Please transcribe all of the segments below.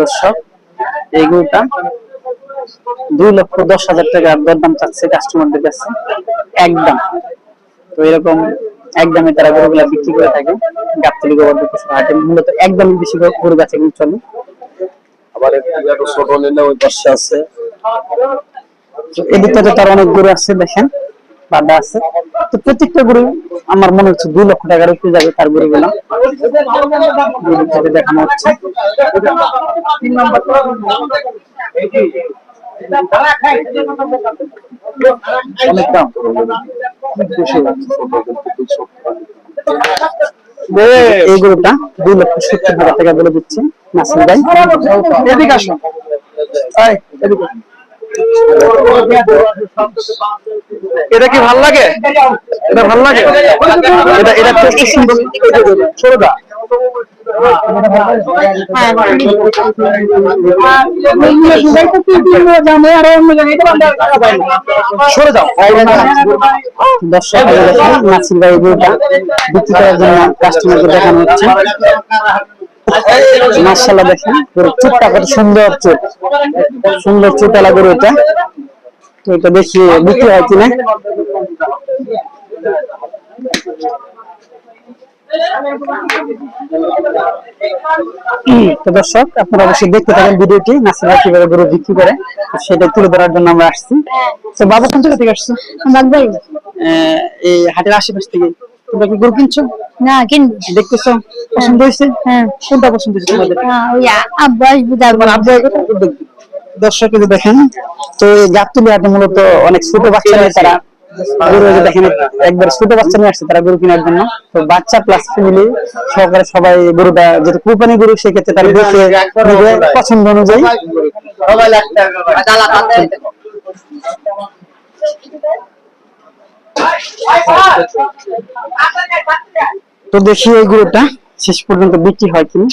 দর্শক এই গরুটা দুই লক্ষ দশ হাজার টাকা দরদাম চাচ্ছে কাস্টমারদের কাছে একদম। তো এরকম একদমে তারা গরুগুলা বিক্রি করে থাকে গাবতলি গোবর্ধন হাটে মূলত একদমই বেশি গরু গাছে কিন্তু চলে। আবার ছোট নিলে ওই পাশে আছে। তো এদিকটাতে তার অনেক গরু আছে দেখেন। বাধা আছে। তো প্রত্যেকটা গরু আমার মনে হচ্ছে দুই লক্ষ টাকার উপরে যাবে তার গরুগুলো দেখানো হচ্ছে। অনেক দাম। এই গরুটা দুই লক্ষ সত্তর হাজার টাকা বলে দিচ্ছে নাসির ভাই। এদিকে আসো এই, এদিকে। এটা কি ভালো লাগে? এটা ভালো লাগে? এটা এটা টেস্ট সুন্দর সরে দা সরে দর্শক নাসির ভাই গরুটা বিক্রি করার জন্য কাস্টমারকে দেখানো হচ্ছে। মার্শাল্লাহ দেখেন কত সুন্দর চুট সুন্দর চুটালা গরু এটা। এটা দেখি বিক্রি হয় কিনা? তো দর্শক আপনারা অবশ্যই দেখতে থাকেন ভিডিওটি নাসির কীভাবে গরু বিক্রি করে সেটা তুলে ধরার জন্য আমরা আসছি। তো বাবু কোন জায়গা থেকে আসছো এই হাটের আশেপাশ থেকে। তোমরা কি গরু কিনছো? না কিনবো দেখতেছো? পছন্দ হয়েছে? হ্যাঁ। কোনটা পছন্দ হয়েছে তোমাদের? হ্যাঁ, ওই আব্বু তোমার আগে দর্শক এই যে দেখেন তো এই গাবতলি মূলত অনেক ছোট বাচ্চা নিয়ে তারা গরু দেখেন একবার ছোট বাচ্চা নিয়ে আসছে তারা গরু কেনার জন্য। তো বাচ্চা প্লাস ফ্যামিলি সহকারে সবাই গরুটা যেটা কুরবানি গরু সেক্ষেত্রে তারা দেখে পছন্দ অনুযায়ী। তো দেখি এই গরুটা শেষ পর্যন্ত বিক্রি হয় কিনা।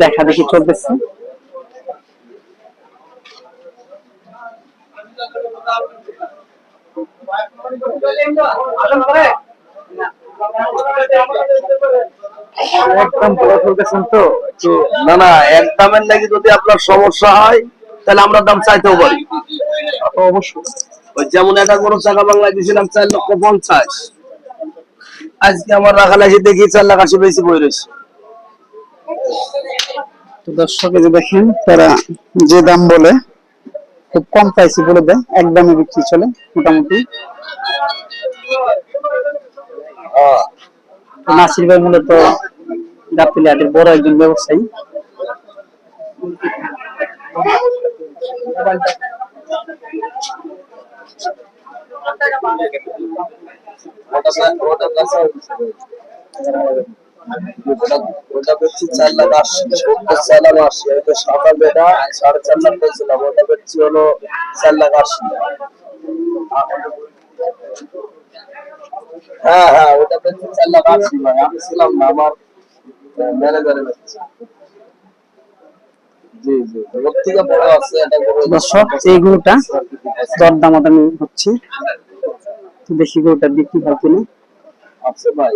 দেখা দেখি চলতেছে। একদম পুরো চলতেছেন তো না না এক দামের নাকি যদি আপনার সমস্যা হয় তাহলে আমরা দাম চাইতেও পারি। অবশ্যই। যেমন একটা গরু চাকা বাংলায় দিয়েছিলাম চার লক্ষ পঞ্চাশ। আজকে আমার রাখা লাগি দেখি চার লাখ আশি বেশি বই রয়েছে। তো দর্শক যে দেখেন, তারা যে দাম বলে, খুব কম প্রাইসে বলে দেয় একদমই বিক্রি চলে, মোটামুটি। নাসির ভাই মূলত গাবতলি হাটের বড় একজন ব্যবসায়ী। সাড়ে চার লাখ পেয়েছিলাম ওটা বেচছি হলো চার লাখ আশি। হ্যাঁ হ্যাঁ ওটা বেচছি চার লাখ আশি আমি ছিলাম না, আমার ম্যানেজারে বেচছি জি জি ওর থেকে বড় আছে এটা গরু দর্শক এই গরুটা দরদামাদামি হচ্ছে। তো দেখি গরুটা বিক্রি হয় কিনা? আছে ভাই।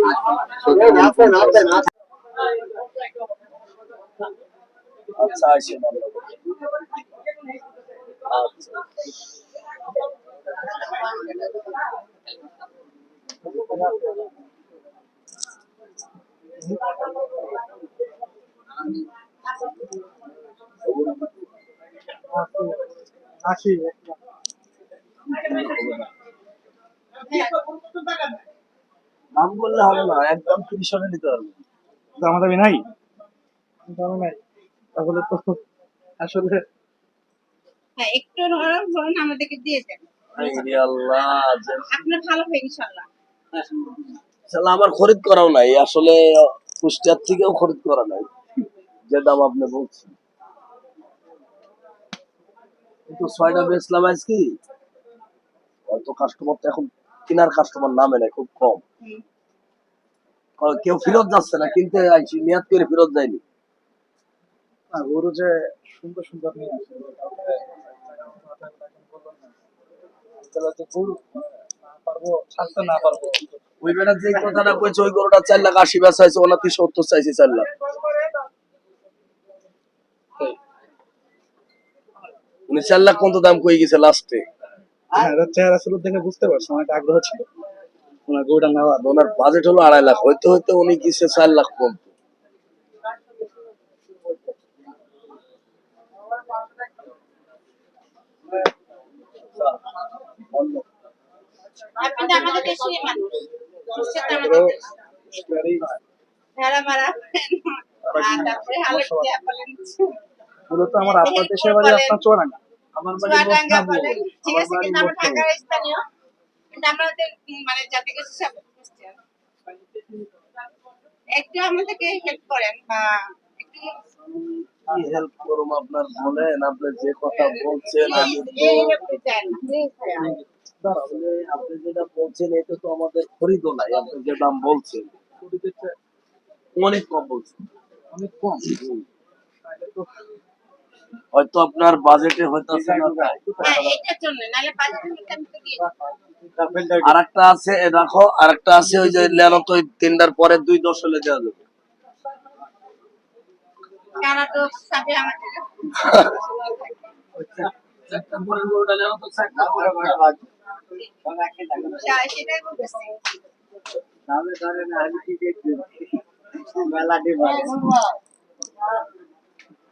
দাম বললে হবে না একদম তিরিশ হলে নিতে পারব নাই? দামি নাই। তাহলে তো আসলে হ্যাঁ একটু নরম ধরুন আমাদেরকে দিয়ে দেন। আপনার ভালো ইনশাল্লাহ শালা আমার খরিদ করাও নাই আসলে কুষ্টিয়ার থেকেও খরিদ করা নাই। যে দাম আপনি বলছেন। কিন্তু ছয়টা বেচলাম হয়তো কাস্টমার তো এখন কেনার কাস্টমার নামে নাই খুব কম। কেউ ফেরত যাচ্ছে না কিনতে আইছি নিয়াত করে ফেরত যায়নি। গরু যে সুন্দর সুন্দর নিয়ে আসে না পারব ছাড়তে না পারব ওই বেটা যে কথাটা কইছে ওই গরুটা চার লাখ আশি বেচা হয়েছে ওনার সত্তর চাইছে চার লাখ। উনি চার লাখ পর্যন্ত দাম কই গেছে লাস্টে হ্যাঁ চেহারা শুরু দেখে বুঝতে পারছি অনেক আগ্রহ ছিল। ওনার গরুটা নেওয়ার ওনার বাজেট হলো আড়াই লাখ হইতে হইতে উনি গেছে চার লাখ তো আমাদের মূলত আমার আপনার দেশের বাড়ি আপনার চুয়াডাঙ্গা। আমার বাড়ি ঠিক আছে কিন্তু আমরা ঢাকার স্থানীয়। কিন্তু আমাদের মানে সব খ্রিস্টান। একটু আমাদেরকে হেল্প করেন বা একটু কি হেল্প করুম আপনার বলেন আপনি যে কথা বলছেন আপনি যেটা বলছেন এটা তো আমাদের আপনি যে দাম বলছেন। অনেক কম বলছেন। অনেক কম। হয়তো আপনার বাজেটে হয়তো না তাই। হ্যাঁ এটার জন্য নাহলে বাজারে কিন্তু আমি তো দিয়ে আর একটা আছে রাখো আর একটা আছে ওই যে লেনো তো ওই তিনটার পরে দুই দশ হলে দেওয়া যাবে। তারা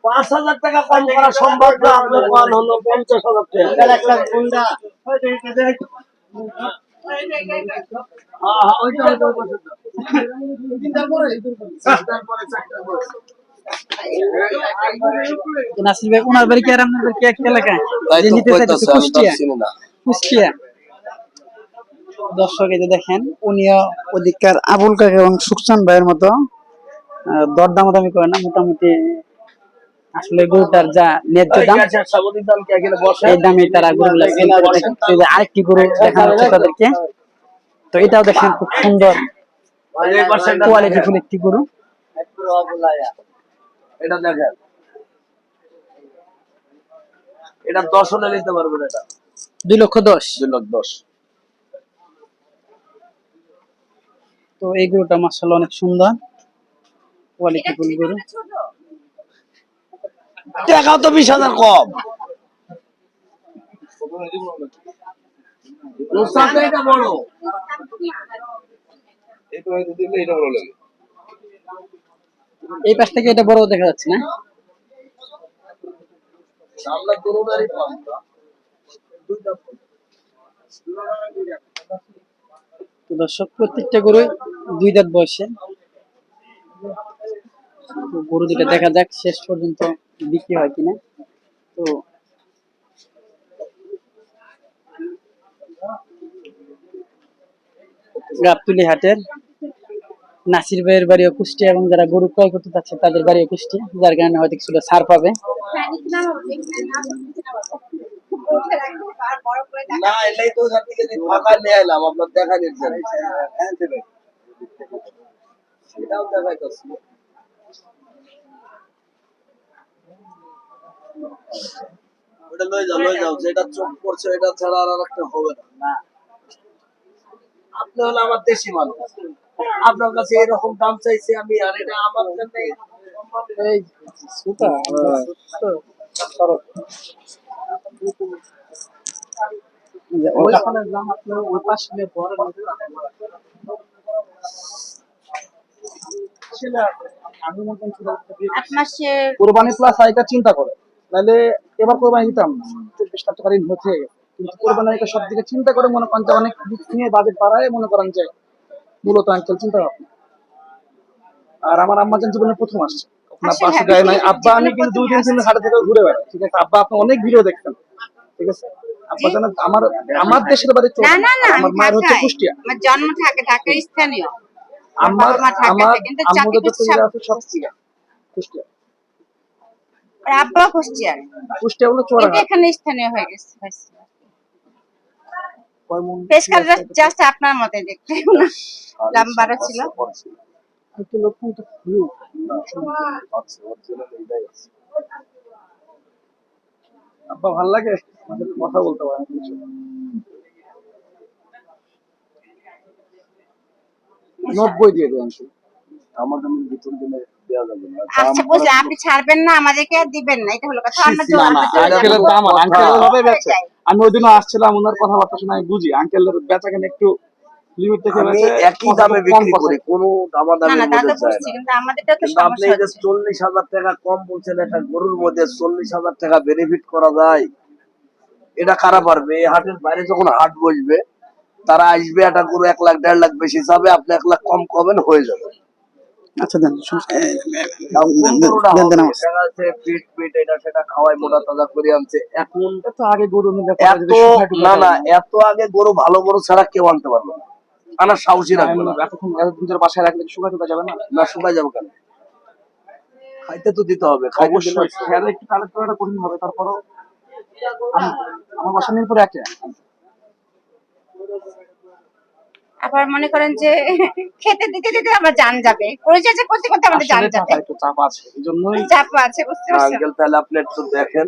পাঁচ হাজার টাকা কম করা সম্ভব না আপনার হলো পঞ্চাশ হাজার টাকা। হ্যাঁ, হ্যাঁ, নাসির ভাই ওনার বাড়ি কি আর আপনার বাড়ি কি এক এলাকায়? যে নিতে চাইতেছে কুষ্টিয়া। কুষ্টিয়া। দর্শক এই যে দেখেন উনিও অধিকার আবুল কাকা এবং সুকচান ভাইয়ের মতো দরদামাদামি করে না মোটামুটি আসলে গরুটার যা ন্যায্য দাম? এই দামে তারা গরুগুলা আরেকটি গরু দেখানো হচ্ছে তাদেরকে। তো এটাও দেখেন খুব সুন্দর কোয়ালিটি ফুল একটি গরু। এটা দেখেন। এটা দশ হলে নিতে পারবেন এটা। দুই লক্ষ দশ। দুই লাখ দশ। তো এই গরুটা মাসাল্লাহ অনেক সুন্দর। কোয়ালিটি ফুল গরু। টাকাও তো বিশ হাজার কম। এই পাশ থেকে এটা বড় দেখা যাচ্ছে না? দর্শক প্রত্যেকটা গরু দুই দাঁত বয়সে। গরু দুটা দেখা যাক শেষ পর্যন্ত বিক্রি হয় কিনা? তো গাবতুলি হাটের নাসির ভাইয়ের বাড়িও কুষ্টিয়া এবং যারা গরু ক্রয় করতে চাচ্ছে তাদের বাড়িও কুষ্টিয়া যার কারণে হয়তো কিছুটা ছাড় পাবে নিচে নামাবো, এখানে নামাবো, নিচে নামাবো। উঠে রাখব, আর বড় করে দেখা না এলেই তো ওখান থেকে যে ফাঁকা নিয়ে এলাম আপনার দেখা নিচ্ছেন এটাও দেখাইতেছি ওটা লয়ে যাও লয়ে যাও যেটা চোখ পড়ছে এটা ছাড়া আর একটা হবে না। আপনি হলো আমার দেশি মানুষ। আপনার কাছে এরকম দাম চাইছি আমি আর এটা আমার জন্য এই সুতা ওই দাম আপনার ওই পাশে বড় আমি মতন ছিল আট মাসের কোরবানি প্লাস চিন্তা করে। নাহলে এবার কোরবানি দিতাম। না চব্বিশ কিন্তু কোরবানি সব দিকে চিন্তা করে মনে করেন যে অনেক দিক নিয়ে বাজেট বাড়ায় মনে করেন যে মূলত আঙ্কেল চিন্তা ভাবনা। আর আমার আম্মা জীবনে প্রথম আসছে। আপনার পাশে হ্যাঁ, গায়ে নাই। আব্বা আমি কিন্তু দুই তিন দিন হাটে থেকে ঘুরে বেড়াই ঠিক আছে? আব্বা আপনি অনেক ভিডিও দেখতেন ঠিক আছে? আব্বা জানেন আমার আমার দেশের বাড়ি না না না আমার মায়ের হচ্ছে কুষ্টিয়া। আমার জন্ম ঢাকা ঢাকার স্থানীয়। আমার আমার তো সব- কুষ্টিয়া। আর আব্বা কুষ্টিয়ার। কুষ্টিয়া হলো এটা চোরাঘাট এখানে স্থানীয় হয়ে গেছে। বেশ জাস্ট আপনার মতে দেখতে না। দাম ছিল। তো আব্বা ভালো লাগে? আমাদের কথা বলতে পারে নব্বই দিয়ে দেন। আমাদের বেতন দিলে দেওয়া যাবে না আচ্ছা বুঝলে আপনি ছাড়বেন না আমাদেরকে দিবেন না এটা হলো কথা। আমরা না, না, আমরা চলে আঙ্কেলের দাম আঙ্কেল কথা। বেচে। আমি ওই দিনও আসছিলাম ওনার কথাবার্তা শুনে আমি বুঝি। আঙ্কেলের বেচা কেন একটু লিমিট থেকে বেচে একই দামে বিক্রি করি কোনো না দামাদামির না তা তো মধ্যে যায় না। কিন্তু আমাদেরটা তো আপনি যে হচ্ছে। চল্লিশ হাজার টাকা কম বলছেন একটা গরুর মধ্যে চল্লিশ হাজার টাকা বেনিফিট করা যায়? এটা কারা পারবে? এই হাটের বাইরে যখন হাট বসবে তারা আসবে একটা গরু এক লাখ দেড় লাখ বেশি যাবে আপনি এক লাখ কম কবেন হয়ে যাবে। আচ্ছা দেন দেন, দেন? আমার। দেখা যাচ্ছে পিট পিট এটা সেটা খাওয়াই মোটা তাজা করে আনছে। এখন তো আগে গরু এত না না এত আগে গরু ভালো গরু ছাড়া কেউ আনতে পারবে না। আনার সাহসী রাখবে না এতক্ষণ এতদিন ধরে বাসায় রাখলে শুকায় টুকা যাবে না? না শুকায় যাবে কেন? খাইতে তো দিতে হবে অবশ্যই খেয়ালে একটু কালেক্ট করাটা কঠিন হবে তারপরও আমি- আমার বাসা মিরপুর একে। আবার মনে করেন যে খেতে দিতে দিতে আমার জান যাবে। পরিচর্যা করতে করতে আমাদের জান যাবে। একটু চাপ আছে এই জন্যই চাপ আছে বুঝতে পারছেন? আঙ্কেল তাহলে আপনি একটু দেখেন।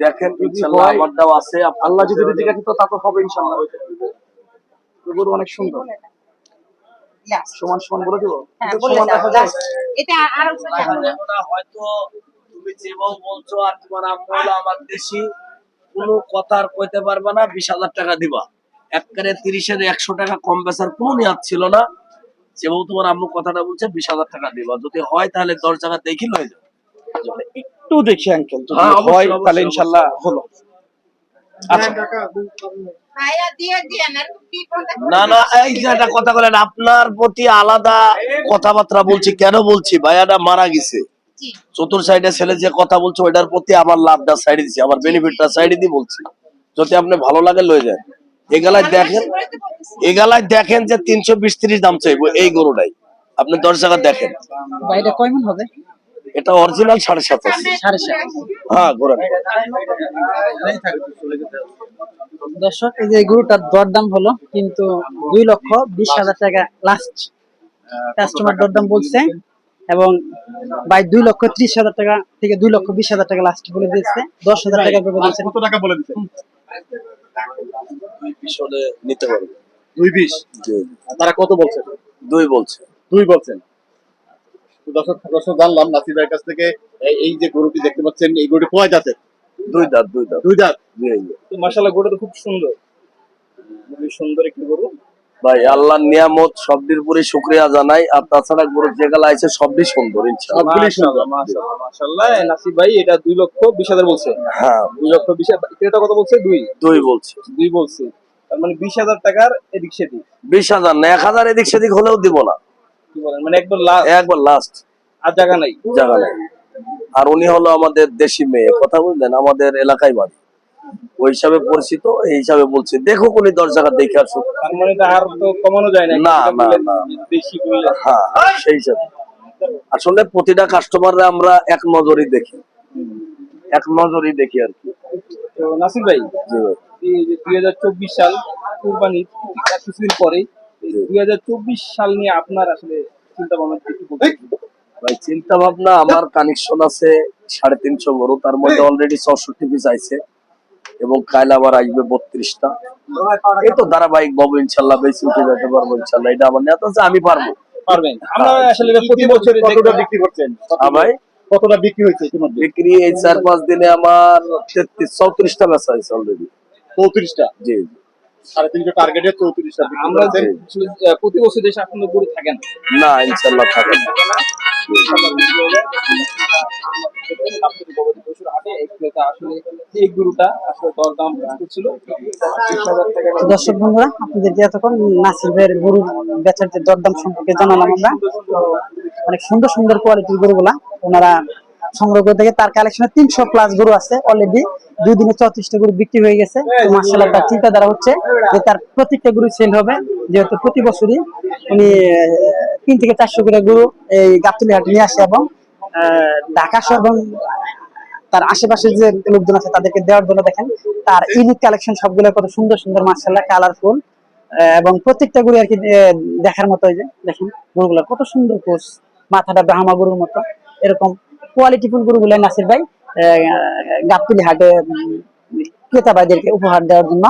দেখেন হয়, আমারটাও আছে আল্লাহ যদি রিজিক আছে। তো তা তো হবে ইনশাআল্লাহ গরু অনেক সুন্দর। সমান সমান বলে দেবো? হ্যাঁ, বলে সমান দাও, দেখা যায় এটা আরও হয়তো তুমি যেভাবে বলছো আর তোমার আম্মু আমার দেশি কোনো কথা আর কইতে পারবে না বিশ হাজার টাকা দিবা। একবারে তিরিশের একশো টাকা কম বেচার কোনো নিয়াদ ছিল না। যেভাবে তোমার আম্মু কথাটা বলছে বিশ হাজার টাকা দিবা। যদি হয় তাহলে দশ টাকা দেখি লয়ে যাবে একটু দেখি আঙ্কেল যদি হ্যাঁ, হয় তাহলে অবশ্যই। ইনশাআল্লাহ হলো। আচ্ছা। কোনটা না না এই যে একটা কথা বলেন আপনার প্রতি আলাদা কথাবার্তা বলছি কেন বলছি? ভাইয়াটা মারা গেছে। জি। চতুর সাইডে ছেলে যে কথা বলছে ওইটার প্রতি আমার লাভটা সাইডে দিচ্ছি আমার বেনিফিটটা সাইডে দিয়ে বলছি। যদি আপনি ভালো লাগে লয়ে যান। এগুলাই দেখেন এগুলাই দেখেন যে তিনশো বিশ ত্রিশ দাম চাইব এই গরুটাই। আপনি দশ টাকা দেখেন। হবে? এটা অরিজিনাল সাড়ে সাতাশ সাড়ে সাত। হ্যাঁ ঘোরেন। দর্শক এই যে গরুটার দরদাম হলো কিন্তু দুই লক্ষ বিশ হাজার টাকা লাস্ট কাস্টমার দরদাম বলছে এবং ভাই দুই লক্ষ ত্রিশ হাজার টাকা থেকে দুই লক্ষ বিশ হাজার টাকা লাস্ট বলে দিয়েছে। দশ হাজার টাকা করে দিয়েছে। কত টাকা বলে নিতে পারবে। দুই তারা কত বলছে? দুই বলছে। দুই বলছেন দর্শক দর্শক জানলাম নাসির ভাইয়ের কাছ থেকে এই- যে গরুটি দেখতে পাচ্ছেন এই গরুটি কয় দাঁতের দুই দাঁত দুই দাঁত দুই দাঁত। মাসাল্লাহ গরুটা তো খুব সুন্দর। খুবই সুন্দর একটি গরু। ভাই আল্লাহর নিয়ামত সবটির উপরে শুক্রিয়া জানাই। আর তাছাড়া গরু যেগুলো আছে সবটি সুন্দর মাশাআল্লাহ নাসির ভাই এটা দুই লক্ষ বিশ হাজার বলছে। হ্যাঁ। দুই লক্ষ বিশ হাজার ক্রেতা কত বলছে? দুই? দুই বলছে। দুই বলছে। তার মানে বিশ হাজার টাকার এদিক সেদিক। বিশ হাজার না এক হাজার এদিক সেদিক হলেও দিব না। কি বলেন মানে একবার লাস্ট একবার লাস্ট আর জায়গা নাই। জায়গা নাই। আর উনি হলো আমাদের দেশি মেয়ে। কথা বুঝলেন আমাদের এলাকায় বাড়ি। ওই হিসাবে পরিচিত এই হিসাবে বলছি। দেখো উনি দশ জায়গা দেখে আসুক মানে এটা আর তো কমানো যায় না না, না, বললেন, না। বেশি বললেন হ্যাঁ সেই হিসাবে। আসলে প্রতিটা কাস্টমাররা আমরা এক নজরই দেখি। এক নজরই দেখি আর কি। তো নাসির ভাই দুই হাজার চব্বিশ সাল কুরবানি কিছুদিন পরে দুই হাজার চব্বিশ সাল নিয়ে আপনার আসলে চিন্তা ভাবনা ভাই চিন্তা ভাবনা আমার কানেকশন আছে সাড়ে তিনশো গরু তার মধ্যে অলরেডি চৌষট্টি পিস আইছে। এবং কাল আবার আসবে বত্রিশটা। এই তো ধারাবাহিক বাবু ইনশাল্লাহ বেশি উঠে যেতে পারব ইনশাল্লাহ। এটা আমার নেতা আছে আমি পারব। পারবেন। আমরা আসলে প্রতি বছর কতটা বিক্রি করছেন? ভাই? কতটা বিক্রি হয়েছে বিক্রি এই চার পাঁচ দিনে আমার তেত্রিশ চৌত্রিশটা বেচা হয়েছে অলরেডি চৌত্রিশটা? জি জি। সাড়ে তিনশো টার্গেটে আমরা আহ, প্রতি বছর দেশে গরু থাকেন না। ইনশাল্লাহ থাকে দর্শক বন্ধুরা আপনাদেরকে এতক্ষণ নাসির ভাইয়ের গরু বেচার যে দরদাম সম্পর্কে জানালাম আমরা। তো অনেক সুন্দর সুন্দর কোয়ালিটির গরুগুলা ওনারা সংগ্রহ করে থেকে তার কালেকশনে তিনশো প্লাস গরু আছে অলরেডি দুই দিনে চৌত্রিশটা গরু বিক্রি হয়ে গেছে। মার্শাল্লাহ তার চিন্তাধারা হচ্ছে যে তার প্রত্যেকটা গরু সেল হবে। যেহেতু প্রতি বছরই উনি তিন থেকে চারশো করে গরু এই গাবতলি হাটে নিয়ে আসে এবং ঢাকা সহ এবং তার আশেপাশে যে লোকজন আছে তাদেরকে দেওয়ার জন্য দেখেন, তার ইউনিক কালেকশন সবগুলো কত সুন্দর সুন্দর মার্শাল্লাহ কালারফুল এবং প্রত্যেকটা গরু আর কি দেখার মতো এই যে, দেখেন গরুগুলো কত সুন্দর কোষ মাথাটা ব্রাহ্মা গরুর মতো, এরকম কোয়ালিটিফুল গরুগুলো নাসির ভাই গাবতলি হাটে ক্রেতা ভাইদেরকে উপহার দেওয়ার জন্য